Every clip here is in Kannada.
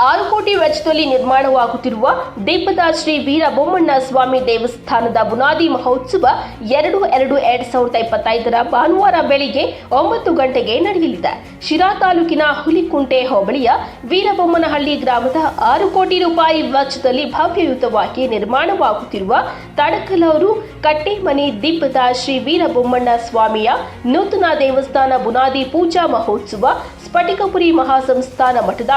ಆರು ಕೋಟಿ ವೆಚ್ಚದಲ್ಲಿ ನಿರ್ಮಾಣವಾಗುತ್ತಿರುವ ದೀಪದ ಶ್ರೀ ವೀರಬೊಮ್ಮಣ್ಣ ಸ್ವಾಮಿ ದೇವಸ್ಥಾನದ ಬುನಾದಿ ಮಹೋತ್ಸವ ಎರಡು ಎರಡು ಎರಡ್ ಸಾವಿರದ ಇಪ್ಪತ್ತೈದರ ಭಾನುವಾರ ಬೆಳಿಗ್ಗೆ ಒಂಬತ್ತು ಗಂಟೆಗೆ ನಡೆಯಲಿದೆ. ಶಿರಾ ತಾಲೂಕಿನ ಹುಲಿಕುಂಟೆ ಹೋಬಳಿಯ ವೀರಬೊಮ್ಮನಹಳ್ಳಿ ಗ್ರಾಮದ ಆರು ಕೋಟಿ ರೂಪಾಯಿ ವೆಚ್ಚದಲ್ಲಿ ಭವ್ಯಯುತವಾಗಿ ನಿರ್ಮಾಣವಾಗುತ್ತಿರುವ ತಡಕಲೂರು ಕಟ್ಟೆಮನೆ ದೀಪದ ಶ್ರೀ ವೀರಬೊಮ್ಮಣ್ಣ ಸ್ವಾಮಿಯ ನೂತನ ದೇವಸ್ಥಾನ ಬುನಾದಿ ಪೂಜಾ ಮಹೋತ್ಸವ, ಸ್ಫಟಿಕಪುರಿ ಮಹಾಸಂಸ್ಥಾನ ಮಠದ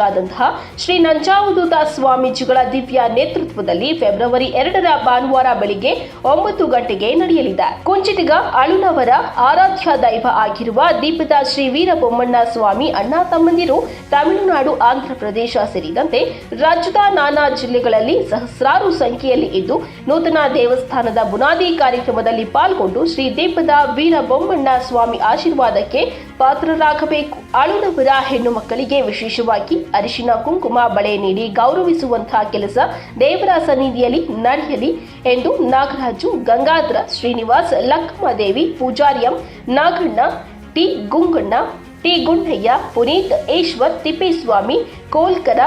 ಪೀಠಾಧ್ಯಕ್ಷರಾದಂತಹ ಶ್ರೀ ನಂಜಾವುದೂತ ಸ್ವಾಮೀಜಿಗಳ ದಿವ್ಯ ನೇತೃತ್ವದಲ್ಲಿ ಫೆಬ್ರವರಿ ಎರಡರ ಭಾನುವಾರ ಬೆಳಿಗ್ಗೆ ಒಂಬತ್ತು ಗಂಟೆಗೆ ನಡೆಯಲಿದೆ. ಕುಂಚಿಟಿಗ ಅಳುನವರ ಆರಾಧ್ಯ ದೈವ ಆಗಿರುವ ದೀಪದ ಶ್ರೀ ವೀರಬೊಮ್ಮಣ್ಣ ಸ್ವಾಮಿ ಅಣ್ಣ ತಮ್ಮಂದಿರು ತಮಿಳುನಾಡು ಆಂಧ್ರಪ್ರದೇಶ ಸೇರಿದಂತೆ ರಾಜ್ಯದ ನಾನಾ ಜಿಲ್ಲೆಗಳಲ್ಲಿ ಸಹಸ್ರಾರು ಸಂಖ್ಯೆಯಲ್ಲಿ ಇದ್ದು ನೂತನ ದೇವಸ್ಥಾನದ ಬುನಾದಿ ಕಾರ್ಯಕ್ರಮದಲ್ಲಿ ಪಾಲ್ಗೊಂಡು ಶ್ರೀ ದೀಪದ ವೀರಬೊಮ್ಮಣ್ಣ ಸ್ವಾಮಿ ಆಶೀರ್ವಾದಕ್ಕೆ ಪಾತ್ರರಾಗಬೇಕು. ಅಳುನವರ ಹೆಣ್ಣು ಮಕ್ಕಳಿಗೆ ವಿಶೇಷವಾಗಿ ಅರಿಶಿನ, ಕುಂಕುಮ, ಬಳೆ ನೀಡಿ ಗೌರವಿಸುವಂತಹ ಕೆಲಸ ದೇವರ ಸನ್ನಿಧಿಯಲ್ಲಿ ನಡೆಯಲಿ ಎಂದು ನಾಗರಾಜು ಗಂಗಾಧರ ಶ್ರೀನಿವಾಸ್ ಲಕ್ಕಮ್ಮದೇವಿ ಪೂಜಾರ್ಯಂ ನಾಗಣ್ಣ, ಟಿ ಗುಂಗಣ್ಣ, ಟಿ ಗುಂಡಯ್ಯ, ಪುನೀತ್ ಈಶ್ವರ್, ತಿಪ್ಪೇಸ್ವಾಮಿ, ಕೋಲ್ಕರ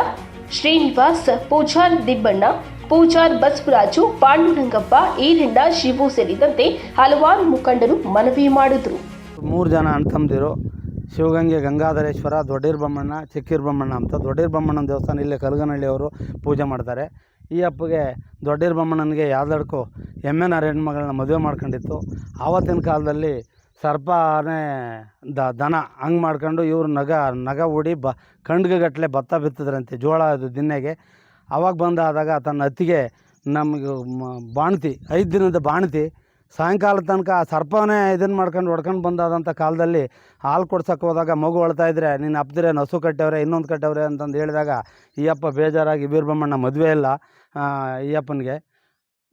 ಶ್ರೀನಿವಾಸ್, ಪೂಜಾರ್ ದಿಬ್ಬಣ್ಣ, ಪೂಜಾರ್ ಬಸವರಾಜು, ಪಾಂಡುರಂಗಪ್ಪ ಈರಣ್ಣ ಶಿವು ಸೇರಿದಂತೆ ಹಲವಾರು ಮುಖಂಡರು ಮನವಿ ಮಾಡಿದರು. ಮೂರು ಜನ ಅಣ್ಣ ತಮ್ಮದಿರು ಶಿವಗಂಗೆ, ಗಂಗಾಧರೇಶ್ವರ ದೊಡ್ಡೀರ್ ಬೊಮ್ಮಣ್ಣ ಚಿಕ್ಕೀರ್ ಬೊಮ್ಮಣ್ಣ ಅಂತ ದೊಡ್ಡೀರ್ ಬೊಮ್ಮಣ್ಣನ ದೇವಸ್ಥಾನ ಇಲ್ಲೇ ಕಲ್ಗನಹಳ್ಳಿಯವರು ಪೂಜೆ ಮಾಡ್ತಾರೆ. ಈ ಹಬ್ಬಗೆ ದೊಡ್ಡೀರ್ ಬೊಮ್ಮಣ್ಣನಿಗೆ ಯಾವ್ದಕ್ಕೂ ನಾರಾಯಣ ಮಗಳನ್ನ ಮದುವೆ ಮಾಡ್ಕೊಂಡಿತ್ತು. ಆವತ್ತಿನ ಕಾಲದಲ್ಲಿ ಸರ್ಪನೇ ದ, ದನ ಹಂಗೆ ಮಾಡ್ಕೊಂಡು ಇವರು ನಗ ನಗ ಹೂಡಿ ಬ ಗಟ್ಟಲೆ ಭತ್ತ ಬಿತ್ತಿದ್ರಂತೆ ಜೋಳ ಅದು ದಿನ್ನೆಗೆ. ಅವಾಗ ಬಂದಾದಾಗ ತನ್ನ ಅತ್ತಿಗೆ ನಮಗೆ ಬಾಣ್ತಿ, ಐದು ದಿನದ ಬಾಣ್ತಿ ಸಾಯಂಕಾಲ ತನಕ ಆ ಸರ್ಪನೇ ಇದನ್ನು ಮಾಡ್ಕೊಂಡು ಹೊಡ್ಕೊಂಡು ಬಂದಾದಂಥ ಕಾಲದಲ್ಲಿ ಹಾಲು ಕೊಡ್ಸಕ್ಕೆ ಹೋದಾಗ ಮಗು ಅಳ್ತಾ ಇದ್ರೆ ನೀನು ಅಪ್ದಿರೆ ನಸು ಕಟ್ಟವ್ರೆ, ಇನ್ನೊಂದು ಕಟ್ಟವ್ರೆ ಅಂತಂದು ಹೇಳಿದಾಗ ಈ ಅಪ್ಪ ಬೇಜಾರಾಗಿ ಬೀರ್ಬಮ್ಮಣ್ಣ ಮದುವೆ ಇಲ್ಲ ಈ ಅಪ್ಪನಿಗೆ.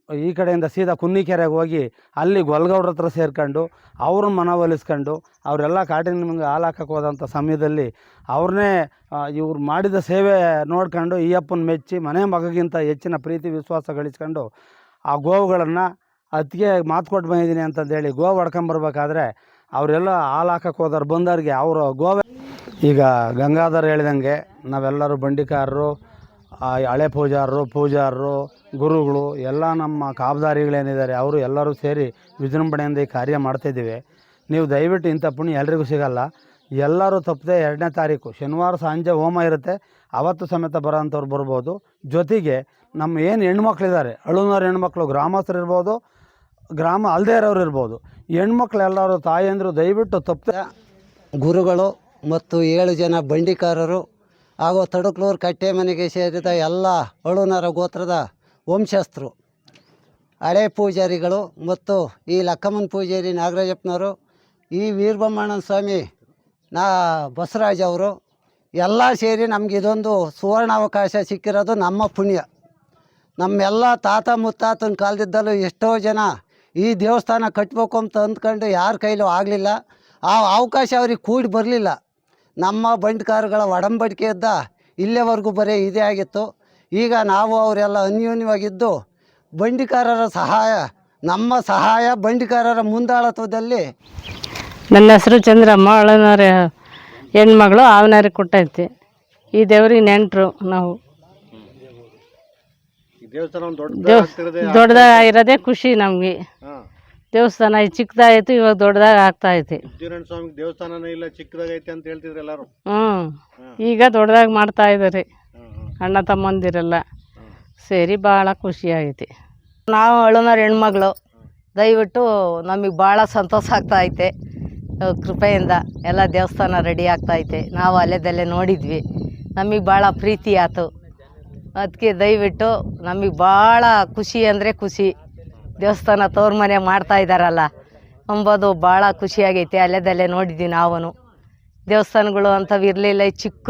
ಈ ಕಡೆಯಿಂದ ಸೀದಾ ಕುನ್ನಿಕೆರೆಗೆ ಹೋಗಿ ಅಲ್ಲಿ ಗೊಲ್ಗೌಡ್ರ ಹತ್ರ ಸೇರ್ಕೊಂಡು, ಅವ್ರನ್ನ ಮನವೊಲಿಸ್ಕೊಂಡು, ಅವರೆಲ್ಲ ಕಾಟಿನ ನಿಮಗೆ ಹಾಲು ಹಾಕಕ್ಕೆ ಹೋದಂಥ ಸಮಯದಲ್ಲಿ ಅವ್ರನ್ನೇ ಇವ್ರು ಮಾಡಿದ ಸೇವೆ ನೋಡ್ಕೊಂಡು ಈ ಅಪ್ಪನ ಮೆಚ್ಚಿ ಮನೆ ಮಗಗಿಂತ ಹೆಚ್ಚಿನ ಪ್ರೀತಿ ವಿಶ್ವಾಸ ಗಳಿಸ್ಕೊಂಡು ಆ ಗೋವುಗಳನ್ನು ಅದಕ್ಕೆ ಮಾತು ಕೊಟ್ಟು ಬಂದಿದ್ದೀನಿ ಅಂತಂದೇಳಿ ಗೋವು ಹೊಡ್ಕೊಂಬರ್ಬೇಕಾದ್ರೆ ಅವರೆಲ್ಲ ಹಾಲು ಹಾಕಕ್ಕೆ ಹೋದವ್ರು ಬಂದವ್ರಿಗೆ ಅವರು ಗೋವೆ ಈಗ ಗಂಗಾಧರ್ ಹೇಳಿದಂಗೆ ನಾವೆಲ್ಲರೂ ಬಂಡಿಕಾರರು ಹಳೆ ಪೂಜಾರರು ಪೂಜಾರರು, ಗುರುಗಳು, ಎಲ್ಲ ನಮ್ಮ ಕಾಬ್ದಾರಿಗಳೇನಿದ್ದಾರೆ, ಅವರು ಎಲ್ಲರೂ ಸೇರಿ ವಿಜೃಂಭಣೆಯಿಂದ ಈ ಕಾರ್ಯ ಮಾಡ್ತಿದ್ದೀವಿ. ನೀವು ದಯವಿಟ್ಟು ಇಂಥ ಪುಣ್ಯ ಎಲ್ರಿಗೂ ಸಿಗಲ್ಲ. ಎಲ್ಲರೂ ತಪ್ಪದೆ ಎರಡನೇ ತಾರೀಕು, ಶನಿವಾರ ಸಂಜೆ ಹೋಮ ಇರುತ್ತೆ. ಅವತ್ತು ಸಮೇತ ಬರೋಂಥವ್ರು ಬರ್ಬೋದು. ಜೊತೆಗೆ ನಮ್ಮ ಏನು ಹೆಣ್ಮಕ್ಳಿದ್ದಾರೆ, ಅಳುನವ್ರ ಹೆಣ್ಮಕ್ಳು ಗ್ರಾಮಸ್ಥರು ಇರ್ಬೋದು ಗ್ರಾಮ ಅಲ್ಲದೇ ಇರೋರು ಇರ್ಬೋದು. ಹೆಣ್ಮಕ್ಳು ಎಲ್ಲರೂ ತಾಯಂದರು ದಯವಿಟ್ಟು ತಪ್ಪದೆ ಗುರುಗಳು ಮತ್ತು ಏಳು ಜನ ಬಂಡಿಕಾರರು ಹಾಗೂ ತಡುಕ್ಲೂರು ಕಟ್ಟೆ ಮನೆಗೆ ಸೇರಿದ ಎಲ್ಲ ಅಳುನರ ಗೋತ್ರದ ವಂಶಸ್ಥರು, ಹಳೆ ಪೂಜಾರಿಗಳು ಮತ್ತು ಈ ಲಕ್ಕಮ್ಮನ ಪೂಜಾರಿ ನಾಗರಾಜಪ್ಪನವರು, ಈ ವೀರಬೊಮ್ಮಣ್ಣನ ಸ್ವಾಮಿ ನಾ ಬಸವರಾಜ್ ಅವರು ಎಲ್ಲ ಸೇರಿ ನಮ್ಗೆ ಇದೊಂದು ಸುವರ್ಣಾವಕಾಶ ಸಿಕ್ಕಿರೋದು ನಮ್ಮ ಪುಣ್ಯ. ನಮ್ಮೆಲ್ಲ ತಾತ ಮುತ್ತಾತನ ಕಾಲದಿದ್ದಲ್ಲೂ ಎಷ್ಟೋ ಜನ ಈ ದೇವಸ್ಥಾನ ಕಟ್ಟಬೇಕು ಅಂತ ಅಂದ್ಕೊಂಡು ಯಾರ ಕೈಲೂ ಆಗಲಿಲ್ಲ. ಆ ಅವಕಾಶ ಅವ್ರಿಗೆ ಕೂಡಿ ಬರಲಿಲ್ಲ. ನಮ್ಮ ಬಂಡ್ಕಾರಗಳ ಇದ್ದ ಇಲ್ಲಿವರೆಗೂ ಬರೀ ಇದೇ ಆಗಿತ್ತು. ಈಗ ನಾವು ಅವರೆಲ್ಲ ಅನ್ಯೋನ್ಯವಾಗಿದ್ದು ಬಂಡಿಕಾರರ ಸಹಾಯ, ನಮ್ಮ ಸಹಾಯ ಬಂಡಿಕಾರರ ಮುಂದಾಳತ್ವದಲ್ಲಿ. ನನ್ನ ಹೆಸರು ಚಂದ್ರಮ್ಮ ಅಳನವ್ರ ಹೆಣ್ಮಗಳು ಆವನವ್ರಿಗೆ ಕೊಟ್ಟೈತಿ ಈ ದೇವ್ರಿಗೆ ನೆಂಟರು ನಾವು. ದೊಡ್ಡದಾಗಿರೋದೇ ಖುಷಿ ನಮಗೆ. ದೇವಸ್ಥಾನ ಚಿಕ್ಕದಾಯ್ತು ಇವಾಗ ದೊಡ್ಡದಾಗ ಆಗ್ತಾ ಐತಿ. ಹ್ಮ್ ಸ್ವಾಮಿ ದೇವಸ್ಥಾನನೇ ಇಲ್ಲ ಚಿಕ್ಕದಾಗೈತೆ ಅಂತ ಹೇಳ್ತಿದ್ರು ಎಲ್ಲರೂ. ಹ್ಞೂ ಈಗ ದೊಡ್ಡದಾಗಿ ಮಾಡ್ತಾ ಇದ್ದಾರೆ ಅಣ್ಣ ತಮ್ಮಂದಿರಲ್ಲ. ಸೇರಿ ಭಾಳ ಖುಷಿ ಆಗೈತಿ. ನಾವು ಅಳುನವ್ರ ಹೆಣ್ಮಗಳು ದಯವಿಟ್ಟು ನಮಗೆ ಭಾಳ ಸಂತೋಷ ಆಗ್ತಾ ಐತೆ. ಕೃಪೆಯಿಂದ ಎಲ್ಲ ದೇವಸ್ಥಾನ ರೆಡಿ ಆಗ್ತಾ ಐತೆ. ನಾವು ಅಲ್ಲೇದಲ್ಲೇ ನೋಡಿದ್ವಿ. ನಮಗೆ ಭಾಳ ಪ್ರೀತಿ ಆಯ್ತು ಅದಕ್ಕೆ ದಯವಿಟ್ಟು ನಮಗೆ ಭಾಳ ಖುಷಿ ಅಂದರೆ ಖುಷಿ. ದೇವಸ್ಥಾನ ತವ್ರ ಮನೆ ಮಾಡ್ತಾ ಇದ್ದಾರಲ್ಲ ಅಂಬೋದು ಭಾಳ ಖುಷಿಯಾಗೈತೆ, ಅಲ್ಲೇದಲ್ಲೇ ನೋಡಿದ್ದೀವಿ ನಾವು ದೇವಸ್ಥಾನಗಳು ಅಂಥವು ಇರಲಿಲ್ಲ ಚಿಕ್ಕದ